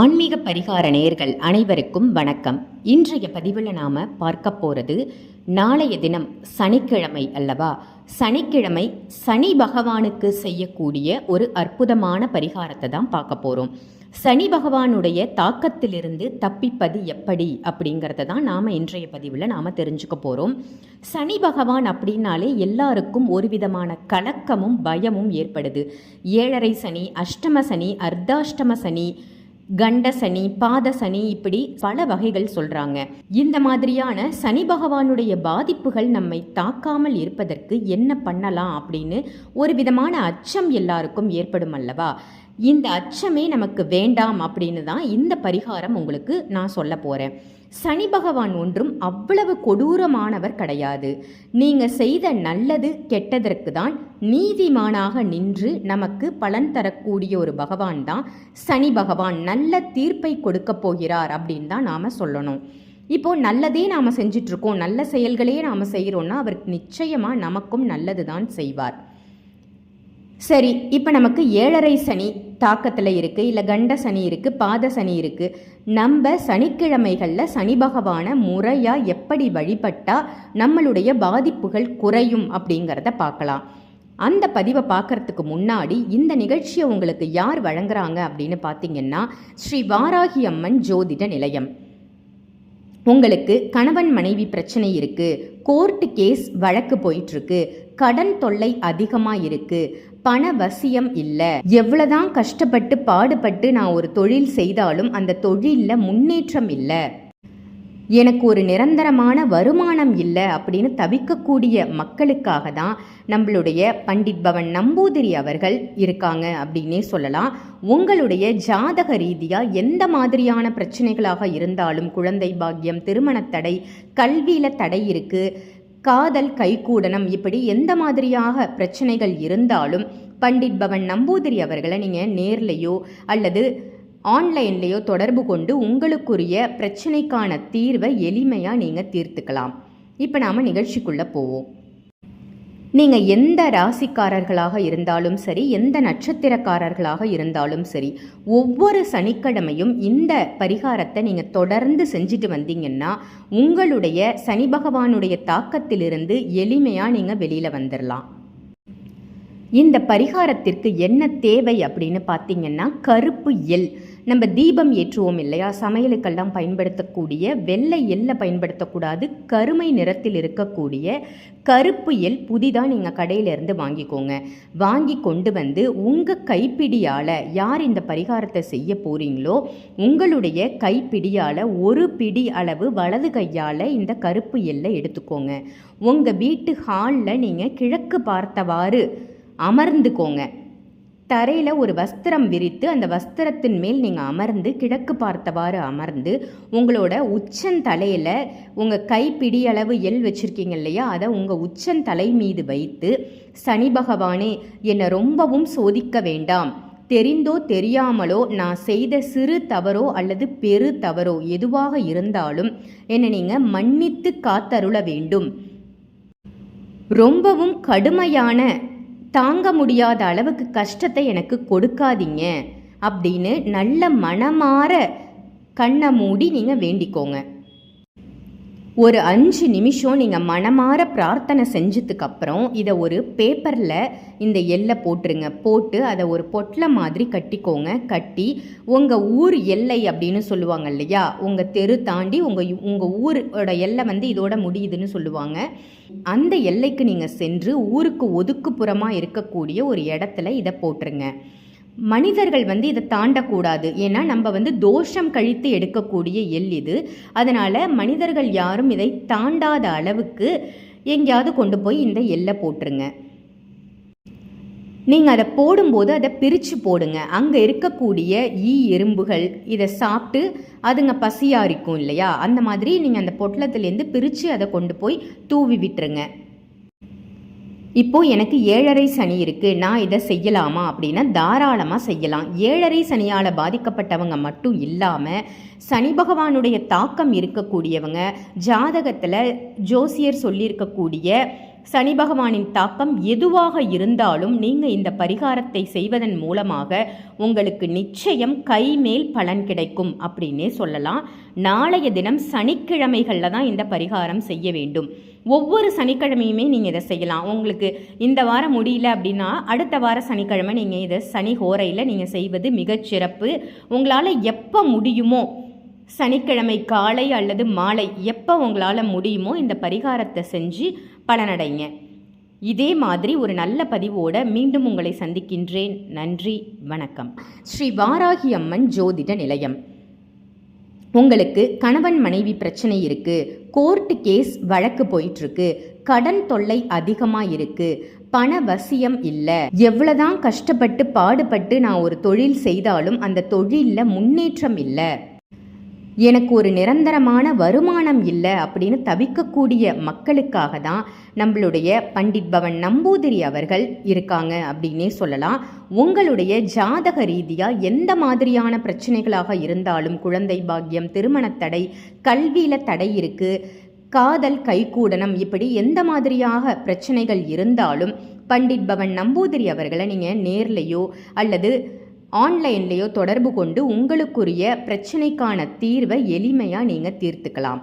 ஆன்மீக பரிகார நேயர்கள் அனைவருக்கும் வணக்கம். இன்றைய பதிவில் நாம் பார்க்க போகிறது நாளைய தினம் சனிக்கிழமை அல்லவா? சனிக்கிழமை சனி பகவானுக்கு செய்யக்கூடிய ஒரு அற்புதமான பரிகாரத்தை தான் பார்க்க போகிறோம் சனி பகவானுடைய தாக்கத்திலிருந்து தப்பிப்பது எப்படி அப்படிங்கிறத தான் நாம் இன்றைய பதிவில் நாம் தெரிஞ்சுக்க போகிறோம் சனி பகவான் அப்படின்னாலே எல்லாருக்கும் ஒரு விதமான கலக்கமும் பயமும் ஏற்படுது. ஏழரை சனி அஷ்டம சனி அர்த்தாஷ்டம சனி கண்ட சனி பாத சனி இப்படி பல வகைகள் சொல்றாங்க. இந்த மாதிரியான சனி பகவானுடைய பாதிப்புகள் நம்மை தாக்காமல் இருப்பதற்கு என்ன பண்ணலாம் அப்படின்னு ஒரு விதமான அச்சம் எல்லாருக்கும் ஏற்படும் அல்லவா? இந்த அச்சமே நமக்கு வேண்டாம் அப்படின்னு தான் இந்த பரிகாரம் உங்களுக்கு நான் சொல்ல போகிறேன் சனி பகவான் ஒன்றும் அவ்வளவு கொடூரமானவர் கிடையாது. நீங்கள் செய்த நல்லது கெட்டதற்கு தான் நீதிமானாக நின்று நமக்கு பலன் தரக்கூடிய ஒரு பகவான் தான் சனி பகவான். நல்ல தீர்ப்பை கொடுக்க போகிறார் அப்படின்னு தான் நாம் சொல்லணும். இப்போ நல்லதே நாம் செஞ்சிட்ருக்கோம் நல்ல செயல்களே நாம் செய்கிறோன்னா அவருக்கு நிச்சயமாக நமக்கும் நல்லது தான் செய்வார். சரி இப்போ நமக்கு ஏழரை சனி தாக்கத்தில் இருக்குது இல்லை கண்ட சனி இருக்குது பாத சனி இருக்குது நம்ம சனிக்கிழமைகளில் சனி பகவானை முறையாக எப்படி வழிபட்டால் நம்மளுடைய பாதிப்புகள் குறையும் அப்படிங்கிறத பார்க்கலாம். அந்த பதிவை பார்க்கறதுக்கு முன்னாடி இந்த நிகழ்ச்சியை உங்களுக்கு யார் வழங்குறாங்க அப்படின்னு பார்த்தீங்கன்னா ஸ்ரீ வாராகி அம்மன் ஜோதிட நிலையம். உங்களுக்கு கணவன் மனைவி பிரச்சனை இருக்குது கோர்ட்டு கேஸ் வழக்கு போயிட்டுருக்கு. கடன் தொல்லை அதிகமாக இருக்குது பண வசியம் இல்லை. எவ்வளோதான் கஷ்டப்பட்டு பாடுபட்டு நான் ஒரு தொழில் செய்தாலும் அந்த தொழிலில் முன்னேற்றம் இல்லை. எனக்கு ஒரு நிரந்தரமான வருமானம் இல்லை அப்படின்னு தவிக்கக்கூடிய மக்களுக்காக தான் நம்மளுடைய பண்டிட் பவன் நம்பூதிரி அவர்கள் இருக்காங்க அப்படின்னே சொல்லலாம். உங்களுடைய ஜாதக ரீதியாக எந்த மாதிரியான பிரச்சனைகளாக இருந்தாலும் குழந்தை பாக்கியம் திருமணத்தடை கல்வியில் தடை இருக்குது காதல் கைகூடனம் இப்படி எந்த மாதிரியாக பிரச்சனைகள் இருந்தாலும் பண்டிட் பவன் நம்பூதிரி அவர்களை நீங்கள் நேர்லேயோ அல்லது ஆன்லைன்லேயோ தொடர்பு கொண்டு உங்களுக்குரிய பிரச்சனைக்கான தீர்வை எளிமையாக நீங்கள் தீர்த்துக்கலாம். இப்போ நாம் நிகழ்ச்சிக்குள்ளே போவோம். நீங்கள் எந்த ராசிக்காரர்களாக இருந்தாலும் சரி எந்த நட்சத்திரக்காரர்களாக இருந்தாலும் சரி ஒவ்வொரு சனிக்கிழமையும் இந்த பரிகாரத்தை நீங்கள் தொடர்ந்து செஞ்சுட்டு வந்தீங்கன்னா உங்களுடைய சனி பகவானுடைய தாக்கத்திலிருந்து எளிமையாக நீங்கள் வெளியில் வந்துடலாம் இந்த பரிகாரத்திற்கு என்ன தேவை அப்படின்னு பார்த்தீங்கன்னா கருப்பு எல் நம்ம தீபம் ஏற்றுவோம் இல்லையா? சமையலுக்கெல்லாம் பயன்படுத்தக்கூடிய வெள்ளை எல்லை பயன்படுத்தக்கூடாது கருமை நிறத்தில் இருக்கக்கூடிய கருப்பு எல் புதிதாக நீங்கள் கடையிலேருந்து வாங்கிக்கோங்க. வாங்கி கொண்டு வந்து உங்கள் கைப்பிடியால் யார் இந்த பரிகாரத்தை செய்ய போகிறீங்களோ உங்களுடைய கைப்பிடியால் ஒரு பிடி அளவு வலது கையால் இந்த கருப்பு எல்லை எடுத்துக்கோங்க. உங்கள் வீட்டு ஹாலில் நீங்கள் கிழக்கு பார்த்தவாறு அமர்ந்துக்கோங்க. தரையில் ஒரு வஸ்திரம் விரித்து அந்த வஸ்திரத்தின் மேல் நீங்கள் அமர்ந்து கிழக்கு பார்த்தவாறு அமர்ந்து உங்களோட உச்சந்தலையில் உங்கள் கைப்பிடி அளவு எல் வச்சுருக்கீங்க இல்லையா? அதை உங்கள் உச்சந்தலை மீது வைத்து சனி பகவானே என்னை ரொம்பவும் சோதிக்க வேண்டாம். தெரிந்தோ தெரியாமலோ நான் செய்த சிறு தவறோ அல்லது பெரு தவறோ எதுவாக இருந்தாலும் என்னை நீங்கள் மன்னித்து காத்தருள வேண்டும். ரொம்பவும் கடுமையான தாங்க முடியாத அளவுக்கு கஷ்டத்தை எனக்கு கொடுக்காதீங்க. அப்படின்னு நல்ல மனமாற கண்ணை மூடி நீங்கள் வேண்டிக்கோங்க. ஒரு அஞ்சு நிமிஷம் நீங்கள் மனமாற பிரார்த்தனை செஞ்சதுக்கு அப்புறம் இதை ஒரு பேப்பரில் இந்த எல்லை போட்டுருங்க. போட்டு அதை ஒரு பொட்டலை மாதிரி கட்டிக்கோங்க. கட்டி உங்கள் ஊர் எல்லை அப்படின்னு சொல்லுவாங்க இல்லையா? உங்கள் தெரு தாண்டி உங்கள் உங்கள் ஊரோட எல்லை வந்து இதோட முடியுதுன்னு சொல்லுவாங்க. அந்த எல்லைக்கு நீங்கள் சென்று ஊருக்கு ஒதுக்குப்புறமாக இருக்கக்கூடிய ஒரு இடத்துல இதை போட்டுருங்க. மனிதர்கள் வந்து இதை தாண்டக்கூடாது. ஏன்னா நம்ம வந்து தோஷம் கழித்து எடுக்கக்கூடிய எல் இது. அதனால் மனிதர்கள் யாரும் இதை தாண்டாத அளவுக்கு எங்கேயாவது கொண்டு போய் இந்த எல்லை போட்டுருங்க. நீங்கள் அதை போடும்போது அதை பிரித்து போடுங்க. அங்கே இருக்கக்கூடிய ஈ எறும்புகள் இதை சாப்பிட்டு அதுங்க பசியாரிக்கும் இல்லையா? அந்த மாதிரி நீங்கள் அந்த பொட்டலத்துலேருந்து பிரித்து அதை கொண்டு போய் தூவி விட்டுருங்க. இப்போது எனக்கு ஏழரை சனி இருக்குது நான் இதை செய்யலாமா அப்படின்னா தாராளமாக செய்யலாம். ஏழரை சனியால் பாதிக்கப்பட்டவங்க மட்டும் இல்லாமல் சனி பகவானுடைய தாக்கம் இருக்கக்கூடியவங்க ஜாதகத்தில் ஜோசியர் சொல்லியிருக்கக்கூடிய சனி பகவானின் தாக்கம் எதுவாக இருந்தாலும் நீங்கள் இந்த பரிகாரத்தை செய்வதன் மூலமாக உங்களுக்கு நிச்சயம் கைமேல் பலன் கிடைக்கும் அப்படின்னே சொல்லலாம். நாளைய தினம் சனிக்கிழமைகளில் தான் இந்த பரிகாரம் செய்ய வேண்டும். ஒவ்வொரு சனிக்கிழமையுமே நீங்கள் இதை செய்யலாம். உங்களுக்கு இந்த வாரம் முடியல அப்படின்னா அடுத்த வார சனிக்கிழமை நீங்கள் இதை சனி ஹோரையில் நீங்கள் செய்வது மிகச்சிறப்பு உங்களால் எப்போ முடியுமோ சனிக்கிழமை காலை அல்லது மாலை எப்போ உங்களால் முடியுமோ இந்த பரிகாரத்தை செஞ்சு பலனடைங்க. இதே மாதிரி ஒரு நல்ல பதிவோட மீண்டும் உங்களை சந்திக்கின்றேன். நன்றி வணக்கம். ஸ்ரீ வாராகி அம்மன் ஜோதிட நிலையம். உங்களுக்கு கணவன் மனைவி பிரச்சனை இருக்குது கோர்ட்டு கேஸ் வழக்கு போயிட்டுருக்கு. கடன் தொல்லை அதிகமாக இருக்குது பண வசியம் இல்லை. எவ்வளோதான் கஷ்டப்பட்டு பாடுபட்டு நான் ஒரு தொழில் செய்தாலும் அந்த தொழிலில் முன்னேற்றம் இல்லை. எனக்கு ஒரு நிரந்தரமான வருமானம் இல்லை அப்படின்னு தவிக்கக்கூடிய மக்களுக்காக தான் நம்மளுடைய பண்டிட் பவன் நம்பூதிரி அவர்கள் இருக்காங்க அப்படின்னே சொல்லலாம். உங்களுடைய ஜாதக ரீதியாக எந்த மாதிரியான பிரச்சனைகளாக இருந்தாலும் குழந்தை பாக்கியம் திருமணத்தடை கல்வியில் தடை இருக்குது காதல் கைகூடனம் இப்படி எந்த மாதிரியாக பிரச்சனைகள் இருந்தாலும் பண்டிட் பவன் நம்பூதிரி அவர்களை நீங்கள் நேர்லேயோ அல்லது ஆன்லைன்லேயோ தொடர்பு கொண்டு உங்களுக்குரிய பிரச்சனைக்கான தீர்வை எளிமையாக நீங்கள் தீர்த்துக்கலாம்.